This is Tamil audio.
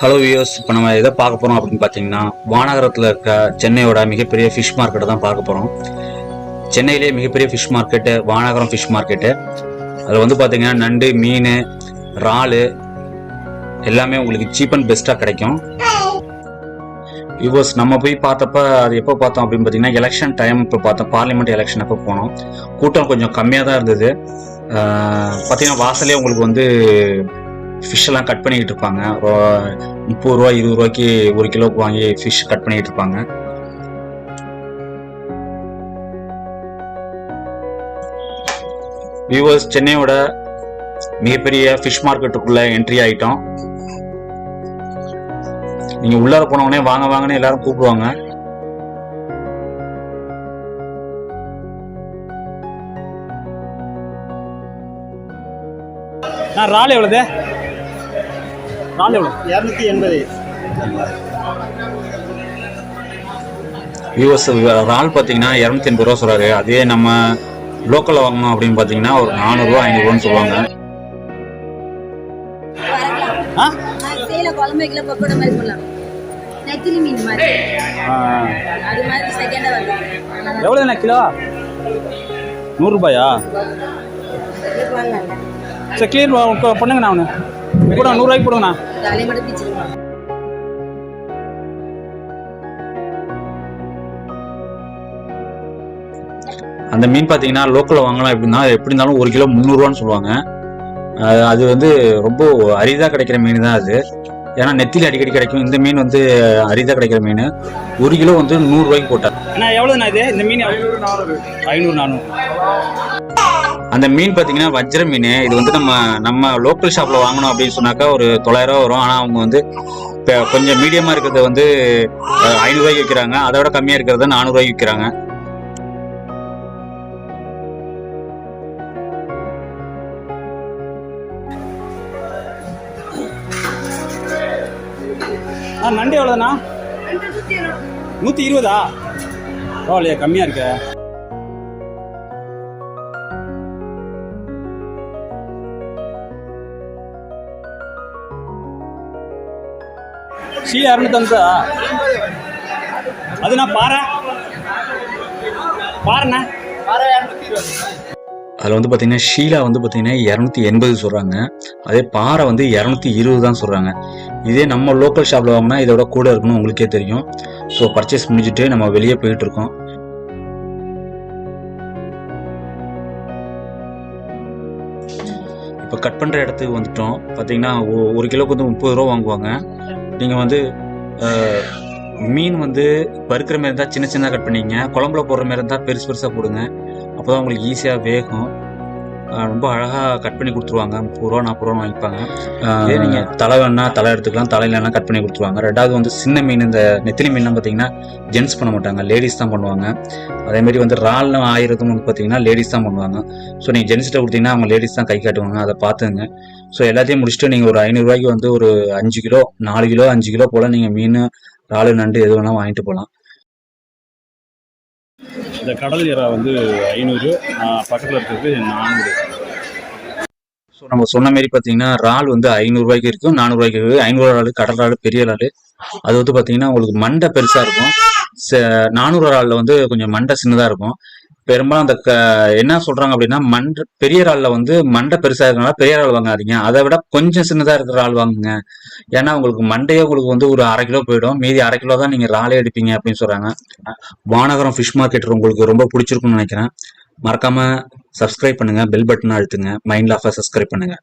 ஹலோ வியூஸ் இப்போ நம்ம எதை பார்க்க போகிறோம் அப்படின்னு பார்த்தீங்கன்னா வானகரத்தில் இருக்க சென்னையோட மிகப்பெரிய ஃபிஷ் மார்க்கெட்டை தான் பார்க்க போகிறோம் சென்னையிலேயே மிகப்பெரிய fish market Vanagaram fish market அதில் வந்து பார்த்தீங்கன்னா நண்டு மீன் இறாலு எல்லாமே உங்களுக்கு சீப் அண்ட் பெஸ்ட்டாக கிடைக்கும். வியூவர்ஸ் நம்ம போய் பார்த்தப்ப அது எப்போ பார்த்தோம் அப்படின்னு பார்த்தீங்கன்னா எலெக்ஷன் டைம் இப்போ பார்த்தோம். பார்லிமெண்ட் எலெக்ஷன் அப்போ போனோம். கூட்டம் கொஞ்சம் கம்மியாக தான் இருந்தது பார்த்தீங்கன்னா வாசலே உங்களுக்கு வந்து ஃபிஷ்ஷெல்லாம் கட் பண்ணிக்கிட்டு இருப்பாங்க. முப்பது ரூபா இருபது ரூபாய்க்கு ஒரு கிலோக்கு வாங்கி ஃபிஷ் கட் பண்ணிக்கிட்டு இருப்பாங்க. வியூவர்ஸ் சென்னையோட மிகப்பெரிய ஃபிஷ் மார்க்கெட்டுக்குள்ள என்ட்ரி ஆயிட்டோம். நீங்க உள்ளார போன உடனே வாங்க வாங்கன்னு எல்லாரும் கூப்பிடுவாங்க. நான் இறால் எவ்வளவு? இறால் எவ்வளோ இரநூத்தி எண்பது. வியூவர்ஸ் இறால் பார்த்தீங்கன்னா இரநூத்தி எண்பது ரூபா சொல்றாரு. அதே நம்ம லோக்கலில் வாங்கணும் அப்படின்னு பார்த்தீங்கன்னா ஒரு நானூறுரூவா ஐநூறுரூவான்னு சொல்லுவாங்க. குழம்பு வைக்கல பக்கோடா மாதிரி போடலாம். நெத்திலி மீன் மாதிரி. அது மாதிரி செகண்டா வருது எவ்வளோண்ணா கிலோ? நூறுரூபாயா சரி கிளியர் பண்ணுங்கண்ணா அவனு கூட நூறுரூவாய்க்கு போடுங்கண்ணா. அந்த மீன் பார்த்தீங்கன்னா லோக்கலில் வாங்கலாம் எப்படின்னா எப்படி இருந்தாலும் ஒரு கிலோ முந்நூறுரூவான்னு சொல்லுவாங்க. அது- அது வந்து ரொம்ப அரிதாக கிடைக்கிற மீன் தான் அது. ஏன்னா நெத்திலி அடிக்கடி கிடைக்கும். இந்த மீன் வந்து அரிதாக கிடைக்கிற மீன். ஒரு கிலோ வந்து நூறுரூவாய்க்கு போட்டார். அண்ணா எவ்வளோண்ணா இது? இந்த மீன் ஐநூறு நானூறு. அந்த மீன் பார்த்தீங்கன்னா வஜ்ர மீன். இது வந்து நம்ம நம்ம லோக்கல் ஷாப்பில் வாங்கணும் அப்படின்னு சொன்னாக்கா ஒரு தொள்ளாயிரம் வரும். ஆனால் அவங்க வந்து இப்போ கொஞ்சம் மீடியமாக இருக்கிறத வந்து ஐநூறுரூவாய்க்கு விற்கிறாங்க. அதை விட கம்மியாக இருக்கிறத நானூறுரூவாய்க்கு விற்கிறாங்க. ஆ நண்டு எவ்வளோண்ணா நூற்றி இருபதா? பரவாயில்லையா கம்மியாக இருக்க. சீலை இரநூத்தஞ்சா அதுண்ணா பாறை. பாருண்ணா அதில் வந்து பார்த்தீங்கன்னா ஷீலா வந்து பார்த்தீங்கன்னா இரநூத்தி எண்பது சொல்கிறாங்க அதே பாறை வந்து இரநூத்தி இருபது தான் சொல்கிறாங்க இதே நம்ம லோக்கல் ஷாப்பில் வாங்கினா இதோட கூட இருக்குன்னு உங்களுக்கே தெரியும். ஸோ பர்ச்சேஸ் முடிஞ்சுட்டு நம்ம வெளியே போயிட்டு இருக்கோம். இப்போ கட் பண்ணுற இடத்துக்கு வந்துட்டோம். பார்த்தீங்கன்னா ஒரு கிலோக்கு வந்து முப்பது ரூபா வாங்குவாங்க. நீங்கள் வந்து மீன் வந்து பருக்கிற மாதிரி இருந்தால் சின்ன சின்னதாக கட் பண்ணிங்க குழம்புல போடுற மாதிரி இருந்தால் பெருசு பெருசாக போடுங்க. அப்போ தான் உங்களுக்கு ஈஸியாக வேகும். ரொம்ப அழகாக கட் பண்ணி கொடுத்துருவாங்க. முப்பது ரூபா நாற்பது ரூபா வாங்கிப்பாங்க. இதே நீங்கள் தலை வேணா தலை எடுத்துக்கலாம் தலையிலனா கட் பண்ணி கொடுத்துருவாங்க. ரெண்டாவது வந்து சின்ன மீன் இந்த நெத்திலி மீன்லாம் பார்த்தீங்கன்னா ஜென்ட்ஸ் பண்ண மாட்டாங்க. லேடிஸ் தான் பண்ணுவாங்க. அதே மாதிரி வந்து இறால்னு ஆயிரத்தும் வந்து பார்த்தீங்கன்னா லேடிஸ் தான் பண்ணுவாங்க. ஸோ நீங்கள் ஜென்ஸ்கிட்ட கொடுத்தீங்கன்னா அவங்க லேடிஸ் தான் கை காட்டுவாங்க. அதை பார்த்துங்க ஸோ எல்லாத்தையும் முடிச்சுட்டு நீங்கள் ஒரு ஐநூறுரூவாய்க்கு வந்து ஒரு அஞ்சு கிலோ நாலு கிலோ அஞ்சு கிலோ போல் நீங்கள் மீன் இறாலு நண்டு எது வேணாலும் வாங்கிட்டு போகலாம் இந்த கடல் இறா வந்து ஐநூறு பக்கத்தில் இருக்கிறது நானூறு. ஸோ நம்ம சொன்ன மாதிரி பார்த்தீங்கன்னா இறால் வந்து ஐநூறுரூவாய்க்கு இருக்கும் நானூறுரூவாய்க்கு இருக்குது. ஐநூறு இறால் கடல் இறால் பெரிய இறால். அது வந்து பார்த்தீங்கன்னா உங்களுக்கு மண்டை பெருசாக இருக்கும். ச- நானூறு இறாலில் வந்து கொஞ்சம் மண்டை சின்னதாக இருக்கும். பெரும்பாலும் அந்த க என்ன சொல்கிறாங்க அப்படின்னா மண்ட பெரிய இறாலில் வந்து மண்டை பெருசாக இருக்கனால பெரிய இறால் வாங்காதீங்க. அதை விட கொஞ்சம் சின்னதாக இருக்கிற இறால் வாங்குங்க. ஏன்னா உங்களுக்கு மண்டையே உங்களுக்கு வந்து ஒரு அரை கிலோ போயிடும். மீதி அரை கிலோ தான் நீங்கள் இறாலே எடுப்பீங்க அப்படின்னு சொல்கிறாங்க வானகரம் ஃபிஷ் மார்க்கெட் உங்களுக்கு ரொம்ப பிடிச்சிருக்கும்னு நினைக்கிறேன். மறக்காம சப்ஸ்கிரைப் பண்ணுங்க பெல் பட்டன் அழுத்துங்க. மைண்ட் ஆஃபை சப்ஸ்கிரைப் பண்ணுங்க.